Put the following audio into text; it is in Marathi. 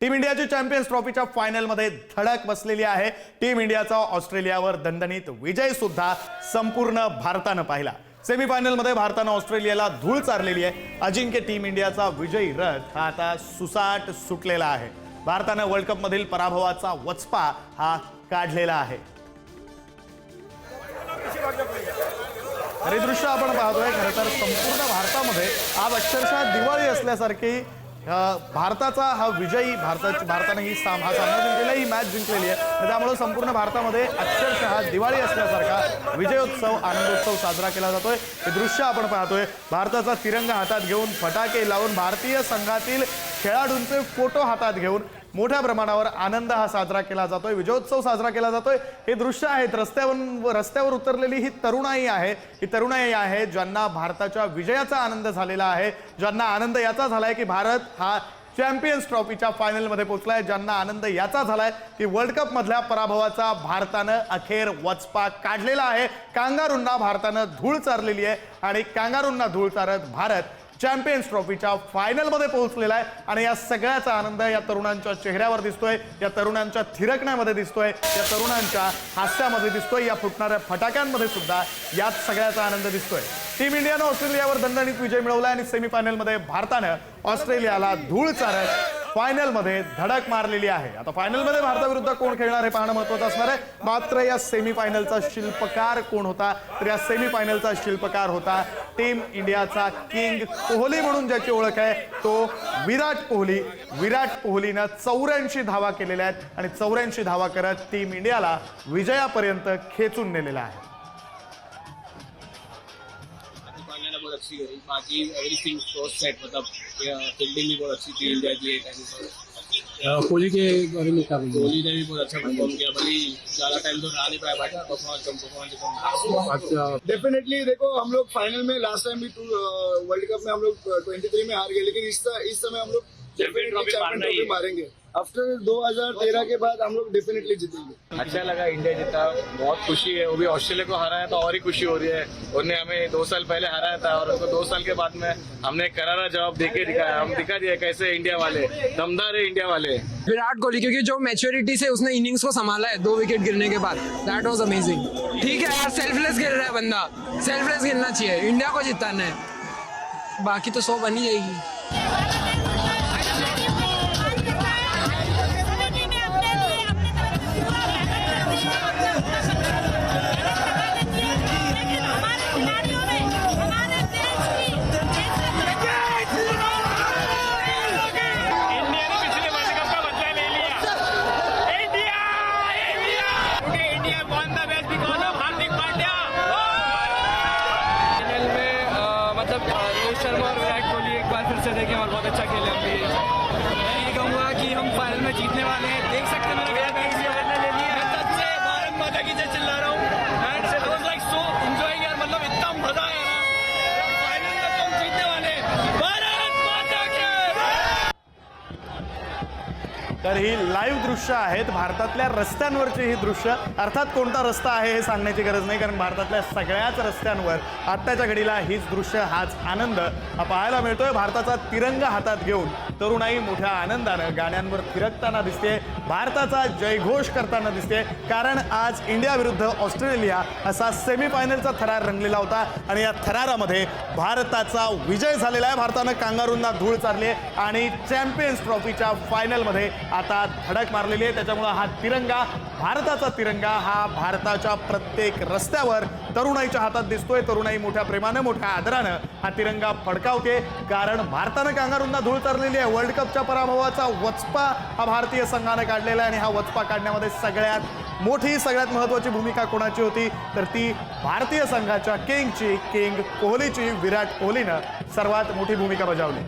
टीम इंडियाची चॅम्पियन्स ट्रॉफीच्या फायनलमध्ये धडक बसलेली आहे. टीम इंडियाचा ऑस्ट्रेलियावर दणदणीत विजय सुद्धा संपूर्ण भारतानं पाहिला. सेमीफायनलमध्ये भारतानं ऑस्ट्रेलियाला धूळ चारलेली आहे. अजिंक्य टीम इंडियाचा विजयी रथ हा आता सुसाट सुटलेला आहे. भारतानं वर्ल्ड कपमधील पराभवाचा वचपा हा काढलेला आहे. हे दृश्य आपण पाहतोय. खरं तर संपूर्ण भारतामध्ये आज अक्षरशः दिवाळी असल्यासारखी भारताचा हा विजयी भारताची भारताने ही साम हा सामना जिंकलेला ही मॅच जिंकलेली आहे. त्यामुळे संपूर्ण भारतामध्ये अक्षरशः दिवाळी असल्यासारखा विजयोत्सव आनंदोत्सव साजरा केला जातोय. हे दृश्य आपण पाहतोय. भारताचा तिरंगा हातात घेऊन फटाके लावून भारतीय संघातील खेळाडूंचे फोटो हातात घेऊन मोठ्या प्रमाणावर आनंद हा साजरा केला जातोय. विजयोत्सव साजरा केला जातोय. हे दृश्य आहेत. रस्त्यावर रस्त्यावर उतरलेली ही तरुणाई आहे. ही तरुणाई आहे ज्यांना भारताच्या विजयाचा आनंद झालेला आहे. ज्यांना आनंद याचा झालाय की भारत हा चॅम्पियन्स ट्रॉफीच्या फायनलमध्ये पोहोचलाय. ज्यांना आनंद याचा झालाय की वर्ल्ड कप मधल्या पराभवाचा भारतानं अखेर वचपा काढलेला आहे. कांगारूंना भारतानं धूळ चारलेली आहे. आणि कांगारूंना धूळ चारत भारत चॅम्पियन्स ट्रॉफीच्या फायनलमध्ये पोहोचलेला आहे. आणि या सगळ्याचा आनंद या तरुणांच्या चेहऱ्यावर दिसतोय या तरुणांच्या थिरकण्यामध्ये दिसतोय या तरुणांच्या हास्यामध्ये दिसतोय या फुटणाऱ्या फटाक्यांमध्ये सुद्धा यात सगळ्याचा आनंद दिसतोय. टीम इंडियानं ऑस्ट्रेलियावर दणदणीत विजय मिळवला आणि सेमीफायनलमध्ये भारतानं ऑस्ट्रेलियाला धूळ चारत फायनलमध्ये धडक मारलेली आहे. आता फायनलमध्ये भारताविरुद्ध कोण खेळणार हे पाहणं महत्वाचं असणार आहे. मात्र या सेमीफायनलचा शिल्पकार कोण होता? तर या सेमीफायनलचा शिल्पकार होता टीम इंडियाचा किंग कोहली म्हणून ज्याची ओळख आहे तो विराट कोहली. विराट कोहलीनं चौऱ्याऐंशी धावा केलेल्या आहेत आणि चौऱ्याऐंशी धावा करत टीम इंडियाला विजयापर्यंत खेचून नेलेला आहे. बहुत अच्छी गई बाकी एवरीथिंग सेट मतलब फील्डिंग भी बहुत अच्छी थी इंडिया की एक कोहली के बारे में क्या बोलिए कोहली ने भी बहुत अच्छा परफॉर्म किया भले ज़्यादा टाइम तो रहा नहीं पाया बट परफॉर्मेंस कम परफॉर्मेंस अच्छा। डेफिनेटली देखो हम लोग फाइनल में लास्ट टाइम भी वर्ल्ड कप में हम लोग ट्वेंटी थ्री में हार गए लेकिन इस इस समय हम लोग चैंपियन ट्रॉफी मारेंगे। आफ्टर 2013 के बाद हम लोग डेफिनेटली जीतेंगे। अच्छा लगा इंडिया जीता। बहुत खुशी है। वो भी ऑस्ट्रेलिया को हराया तो और ही खुशी हो रही है। उन्हें हमें दो साल पहले हराया था और उनको दो साल के बाद में हमने करारा जवाब देके दिखाया। हम दिखा दिया कैसे इंडिया वाले। दमदार है इंडिया वाले। विराट कोहली क्योंकि जो मेच्योरिटी से उसने इनिंग्स को संभाला है दो विकेट गिरने के बाद दैट वॉज़ अमेजिंग ठीक है यार सेल्फलेस खेल रहा है बंदा। सेल्फलेस खेलना चाहिए। इंडिया को जिताना है। बाकी तो सौ बन ही जाएगी। क्योंकि इंडिया तर ही लाईव्ह दृश्य आहेत. भारतातल्या रस्त्यांवरची ही दृश्य. अर्थात कोणता रस्ता आहे हे सांगण्याची गरज नाही कारण भारतातल्या सगळ्याच रस्त्यांवर आत्ताच्या घडीला हीच दृश्य हाच आनंद हा पाहायला मिळतोय. भारताचा तिरंगा हातात घेऊन तरुणाई मोठ्या आनंदानं गाण्यांवर फिरकताना दिसते भारताचा जयघोष करताना दिसते कारण आज इंडिया विरुद्ध ऑस्ट्रेलिया असा सेमीफायनलचा थरार रंगलेला होता आणि या थरारामध्ये भारताचा विजय झालेला आहे. भारतानं कांगारूंना धूळ चारली आणि चॅम्पियन्स ट्रॉफीच्या फायनलमध्ये आता धडक मारलेली आहे. त्याच्यामुळं हा तिरंगा भारताचा तिरंगा हा भारताच्या प्रत्येक रस्त्यावर तरुणाईच्या हातात दिसतोय. तरुणाई मोठ्या प्रेमानं मोठ्या आदरानं हा तिरंगा फडकावते. कारण भारतानं कांगारूंना धूळ तरलेली आहे. वर्ल्ड कपच्या पराभवाचा वचपा हा भारतीय संघानं काढलेला आहे आणि हा वचपा काढण्यामध्ये सगळ्यात मोठी सगळ्यात महत्वाची भूमिका कोणाची होती? तर ती भारतीय संघाच्या किंगची किंग कोहलीची विराट कोहलीनं सर्वात मोठी भूमिका बजावली.